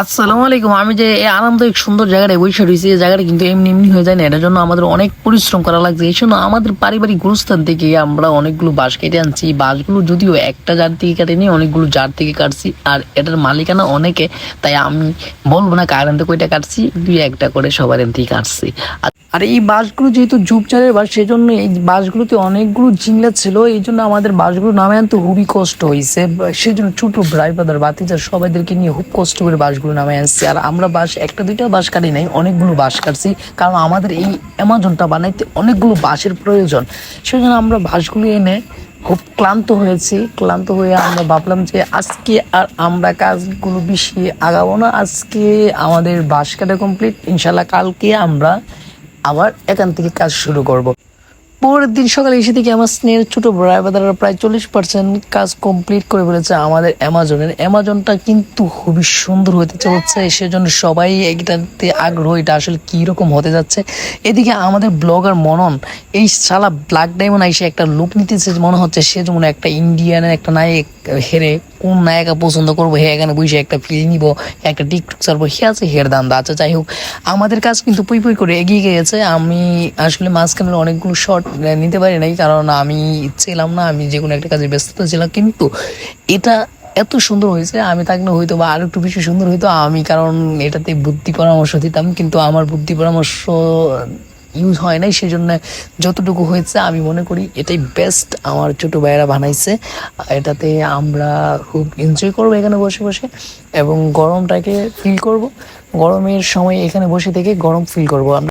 আসসালামু আলাইকুম। আমি যে এই আনন্দদায়ক সুন্দর জায়গাটায় বসে রয়েছি, এই জায়গাটা কিন্তু এমনি এমনি হয়ে যায় না। এটার জন্য আমাদের অনেক পরিশ্রম করা লাগছে। এই জন্য আমাদের পারিবারিক গুরুস্থান থেকে আমরা অনেকগুলো বাঁশ কেটে আনছি। এই বাঁশগুলো যদিও একটা জার থেকে কেটে নিয়ে অনেকগুলো জার থেকে কাটছি। আর এটার মালিকানা অনেকে, তাই আমি বলব না কার থেকে কয়টা কাটছি, দুই একটা করে সবার এন থেকে কাটছি। আর- এই বাঁশগুলো যেহেতু ঝুপচারের বাঁশ সেই জন্য এই বাঁশগুলোতে অনেকগুলো জিংলা ছিল। এই জন্য আমাদের বাঁশগুলো নামে আনতে খুবই কষ্ট হয়েছে। সেই জন্য ছোট বাদার বাতিজার সবাইদেরকে নিয়ে খুব কষ্ট করে বাঁশগুলো নামে আসছি। আর আমরা বাঁশ একটা, দুইটা বাঁশ কাটি নাই, অনেকগুলো বাঁশ কাটছি। কারণ আমাদের এই অ্যামাজনটা বানাইতে অনেকগুলো বাঁশের প্রয়োজন। সেই জন্য আমরা বাঁশগুলো এনে খুব ক্লান্ত হয়েছি। ক্লান্ত হয়ে আমরা ভাবলাম যে আজকে আর আমরা কাজগুলো বেশি আগাবো না। আজকে আমাদের বাঁশ কাটা কমপ্লিট ইনশাল্লাহ কালকে আমরা আবার এখান থেকে কাজ শুরু করব। পরের দিন সকালে এসে থেকে আমার স্নেহের ছোট ভাই বাদারা প্রায় চল্লিশ পার্সেন্ট কাজ কমপ্লিট করে ফেলেছে আমাদের অ্যামাজনের। অ্যামাজনটা কিন্তু খুবই সুন্দর হতে চলছে, সেজন্য সবাই এটাতে আগ্রহ এটা আসলে কি রকম হতে যাচ্ছে। এদিকে আমাদের ব্লগার মনন, এই সালা ব্ল্যাক ডায়মন্ড এসে একটা লুক নিতেছে, মনে হচ্ছে সে যেমন একটা ইন্ডিয়ানের একটা নায়ক হেরে কোন নায়িকা পছন্দ করব, হে এখানে বসে একটা ফিল নিব, একটা টিকটক ছাড়বো, হে আছে, হের দাম আচ্ছা যাই হোক। আমাদের কাজ কিন্তু পুই পুই করে এগিয়ে গিয়েছে। আমি আসলে মাঝখানে অনেকগুলো শট নিতে পারি নাই, কারণ আমি ছিলাম না, আমি যে কোনো একটা কাজে ব্যস্ত ছিলাম। কিন্তু এটা এত সুন্দর হয়েছে, আমি থাকলে হয়তো বা আরও একটু বেশি সুন্দর হইতো। আমি কারণ এটাতে বুদ্ধি পরামর্শ দিতাম, কিন্তু আমার বুদ্ধি পরামর্শ ইউজ হয় নাই সেই জন্য যতটুকু হয়েছে আমি মনে করি এটাই বেস্ট আমার ছোট ভাইয়েরা বানাইছে। এটাতে আমরা খুব এনজয় করব এখানে বসে বসে এবং গরমটাকে ফিল করব। গরমের সময় এখানে বসে থেকে গরম ফিল করব। আমরা